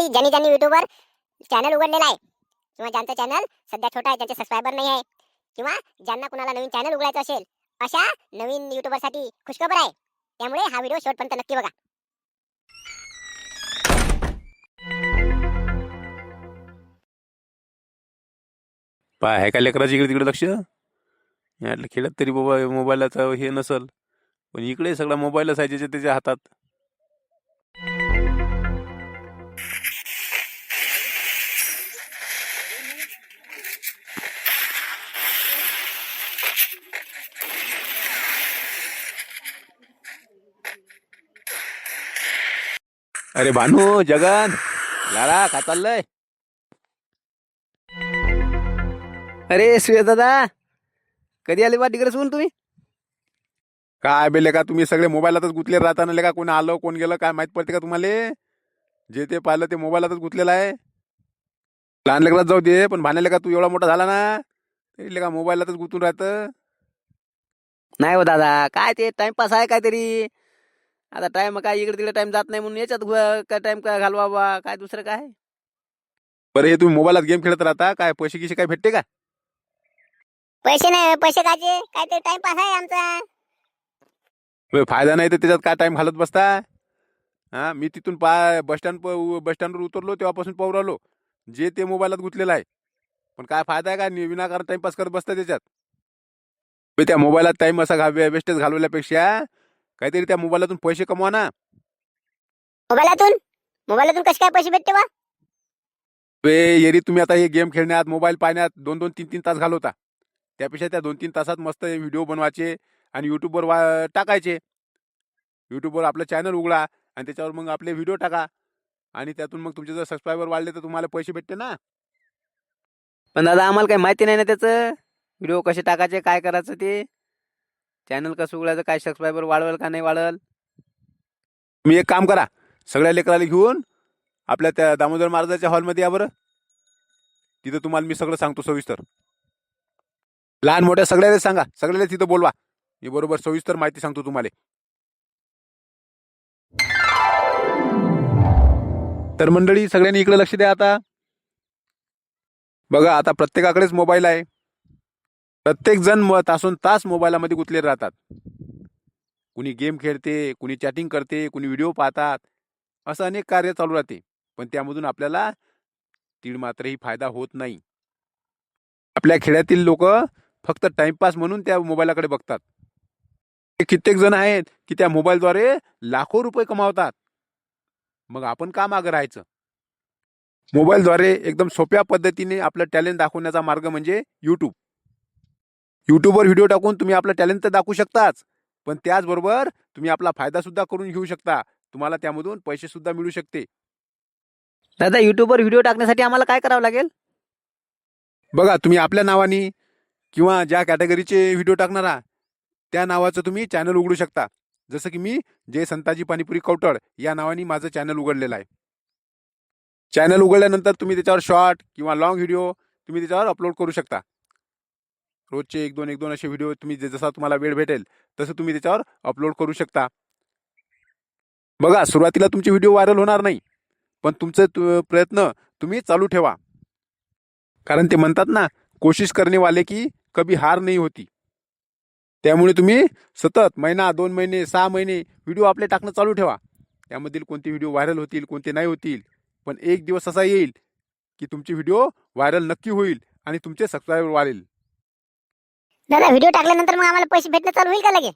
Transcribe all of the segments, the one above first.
मंडळी ज्यांनी ज्यांनी युट्यूबवर चॅनल उघडलेला आहे किंवा ज्यांचं चॅनल सध्या छोटा आहे त्यांचे सबस्क्रायबर नाही आहे किंवा ज्यांना कुणाला नवीन चॅनल उघडायचं असेल अशा नवीन युट्यूबरसाठी खुशखबर आहे. त्यामुळे हा व्हिडिओ शेवटपर्यंत नक्की बघा. पाय आहे का लेकराची इकडे तिकडे लक्ष? यातलं खेळत तरी बाबा मोबाईलाचं हे नसल. पण इकडे सगळा मोबाईलच आहे ज्याच्या त्याच्या हातात. अरे भानू जगन. लाला का चाललंय? अरे सुयश दादा कधी आले बा तिकडे सोडून तुम्ही? काय बेले का तुम्ही सगळे मोबाईलातच गुंतले राहताना ले का कोणी आलं कोण गेलं काय माहीत पडते का तुम्हाला? जे ते पाहिलं ते मोबाईलातच गुंतलेलं आहे. लहान लेकरात जाऊ दे पण भाण्याले का तू एवढा मोठा झाला ना तरी का मोबाईलातच गुंतून राहतं. नाही हो दादा काय ते टाइमपास आहे काहीतरी. आता टाइम काय इकडे तिकडे टाइम जात नाही म्हणून याच्यात काय टाइम काय घालवा बा काय दुसरं काय? बरं हे तुम्ही मोबाईलात गेम खेळत राहता काय पैसे गिसे काय भेटते का? पैसे नाही पैसे कायचे काय ते टाइमपास आहे आमचा. बे, फायदा नाही तर त्याच्यात काय टाइम घालत बसता? हा मी तिथून पा बस स्टँड बस स्टँडवर उतरलो तेव्हापासून पाहू राहिलो जे ते मोबाईलात गुंतलेलं आहे. पण काय फायदा आहे का? नि- विनाकारण टाइमपास करत बसता त्याच्यात? बे, त्या मोबाईलात टाइम असा घाल वेस्टेज घालवल्यापेक्षा काहीतरी त्या मोबाईलातून पैसे कमवा ना. मोबाईलातून? मोबाईलातून कसे काय पैसे भेटते बा? बे येरी तुम्ही आता हे गेम खेळण्यात मोबाईल पाहण्यात दोन दोन तीन तीन तास घालवता. त्यापेक्षा त्या दोन तीन तासात मस्त व्हिडिओ बनवायचे आणि यूट्यूबवर वा टाकायचे. यूट्यूबवर आपलं चॅनल उघडा आणि त्याच्यावर मग आपले व्हिडिओ टाका. आणि त्यातून मग तुमचे जर सबस्क्रायबर वाढले तर तुम्हाला पैसे भेटते ना. पण दादा आम्हाला काही माहिती नाही ना त्याचं? व्हिडिओ कसे टाकायचे काय करायचं ते? चॅनल कसं उघडायचं? काय सबस्क्रायबर वाढवल का नाही वाढवल? तुम्ही एक काम करा. सगळ्या लेकराला घेऊन आपल्या त्या दामोदर महाराजाच्या हॉलमध्ये या बरं. तिथं तुम्हाला मी सगळं सांगतो सविस्तर. लहान मोठ्या सगळ्याला सांगा. सगळ्याला तिथं बोलवा. मी बरोबर सविस्तर माहिती सांगतो तुम्हाला. तर मंडळी सगळ्यांनी इकडे लक्ष द्या आता. बघा आता प्रत्येकाकडेच मोबाईल आहे. प्रत्येक जण म तासून तास मोबाईलामध्ये गुंतले राहतात. कुणी गेम खेळते कुणी चॅटिंग करते कुणी व्हिडिओ पाहतात. असं अनेक कार्य चालू राहते. पण त्यामधून आपल्याला तीळ मात्रही फायदा होत नाही. आपल्या खेड्यातील लोक फक्त टाइमपास म्हणून त्या मोबाईलाकडे बघतात. कित्येक जण आहेत की त्या मोबाईलद्वारे लाखो रुपये कमावतात. मग आपण का मागं राहायचं? मोबाईलद्वारे एकदम सोप्या पद्धतीने आपलं टॅलेंट दाखवण्याचा मार्ग म्हणजे यूट्यूब यूट्यूबवर व्हिडिओ टाकून तुम्ही आपलं टॅलेंट तर दाखवू शकताच. पण त्याचबरोबर तुम्ही आपला फायदा सुद्धा करून घेऊ शकता. तुम्हाला त्यामधून पैसे सुद्धा मिळू शकते. दादा युट्यूबवर व्हिडिओ टाकण्यासाठी आम्हाला काय करावं लागेल? बघा तुम्ही आपल्या नावाने किंवा ज्या कॅटेगरीचे व्हिडिओ टाकणारा त्या नावाचं तुम्ही चॅनल उघडू शकता. जसं की मी जय संताजी पाणीपुरी कवटळ या नावाने माझं चॅनल उघडलेलं आहे. चॅनल उघडल्यानंतर तुम्ही त्याच्यावर शॉर्ट किंवा लॉंग व्हिडिओ तुम्ही त्याच्यावर अपलोड करू शकता. रोजचे एक दोन एक दोन असे व्हिडिओ तुम्ही जसा तुम्हाला वेळ भेटेल तसं तुम्ही त्याच्यावर अपलोड करू शकता. बघा सुरुवातीला तुमचे व्हिडिओ व्हायरल होणार नाही पण तुमचे तु- प्रयत्न तुम्ही चालू ठेवा. कारण ते म्हणतात ना कोशिश करणेवाले की कभी हार नाही होती. त्यामुळे तुम्ही सतत महिना दोन महिने सहा महिने व्हिडिओ आपले टाकणं चालू ठेवा. त्यामधील कोणते व्हिडिओ व्हायरल होतील कोणते नाही होतील पण एक दिवस असा येईल की तुमचे व्हिडिओ व्हायरल नक्की होईल आणि तुमचे सबस्क्रायबर वाढेल. दादा व्हिडिओ टाकल्यानंतर मग आम्हाला पैसे भेटणं चालू होईल का लगे?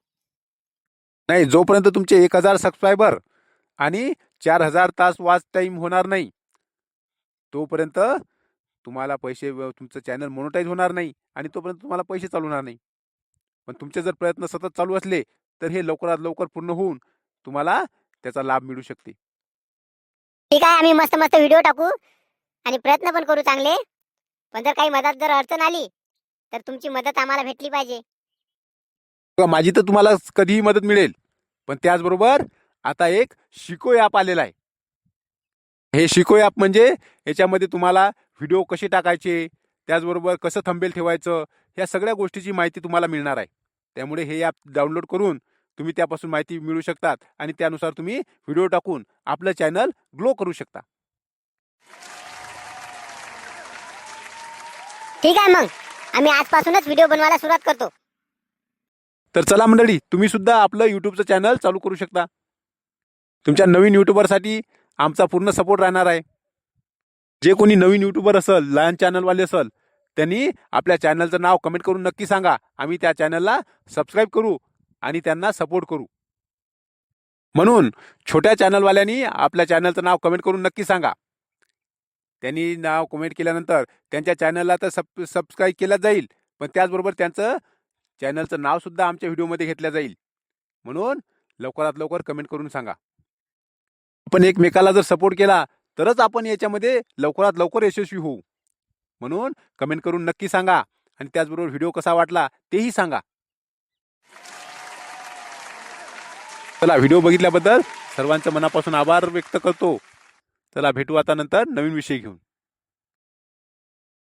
नाही जोपर्यंत तुमचे एक हजार सबस्क्रायबर आणि चार हजार तास वॉच टाईम होणार नाही तोपर्यंत तुम्हाला पैसे तुमचं चॅनल मोनोटाईज होणार नाही आणि तोपर्यंत तुम्हाला पैसे चालू होणार नाही. पण तुमचे जर प्रयत्न सतत चालू असले तर हे लवकरात लवकर पूर्ण होऊन तुम्हाला त्याचा लाभ मिळू शकते. ठीक आहे आम्ही मस्त मस्त व्हिडिओ टाकू आणि प्रयत्न पण करू चांगले. पण जर काही मदत जर अडचण आली तर तुमची मदत आम्हाला भेटली पाहिजे. माझी तर तुम्हाला कधीही मदत मिळेल. पण त्याचबरोबर आता एक शिको ॲप आलेला आहे. हे शिको ॲप म्हणजे याच्यामध्ये तुम्हाला व्हिडिओ कसे टाकायचे त्याचबरोबर कसं थंबेल ठेवायचं ह्या सगळ्या गोष्टीची माहिती तुम्हाला मिळणार आहे. त्यामुळे हे ॲप डाउनलोड करून तुम्ही त्यापासून माहिती मिळू शकतात आणि त्यानुसार तुम्ही व्हिडिओ टाकून आपलं चॅनल ग्लो करू शकता. ठीक आहे मग. आम्ही आजपासूनच व्हिडिओ बनवायला सुरुवात करतो. तर चला मंडळी तुम्ही सुद्धा आपलं युट्यूबचं चॅनल चालू करू शकता. तुमच्या नवीन युट्यूबरसाठी आमचा पूर्ण सपोर्ट राहणार आहे. जे कोणी नवीन युट्यूबर असेल लहान चॅनलवाले असेल त्यांनी आपल्या चॅनलचं नाव कमेंट करून नक्की सांगा. आम्ही त्या चॅनलला सबस्क्राईब करू आणि त्यांना सपोर्ट करू. म्हणून छोट्या चॅनलवाल्यांनी आपल्या चॅनलचं नाव कमेंट करून नक्की सांगा. त्यांनी नाव कमेंट केल्यानंतर त्यांच्या चॅनलला तर सब सबस्क्राईब केलं जाईल. पण त्याचबरोबर त्यांचं चॅनलचं नावसुद्धा आमच्या व्हिडिओमध्ये घेतलं जाईल. म्हणून लवकरात लवकर कमेंट करून सांगा. आपण एकमेकाला जर सपोर्ट केला तरच आपण याच्यामध्ये लवकरात लवकर यशस्वी होऊ. म्हणून कमेंट करून नक्की सांगा. आणि त्याचबरोबर व्हिडिओ कसा वाटला तेही सांगा. चला व्हिडिओ बघितल्याबद्दल सर्वांचं मनापासून आभार व्यक्त करतो. चला भेटू आता नंतर नवीन विषय घेऊन.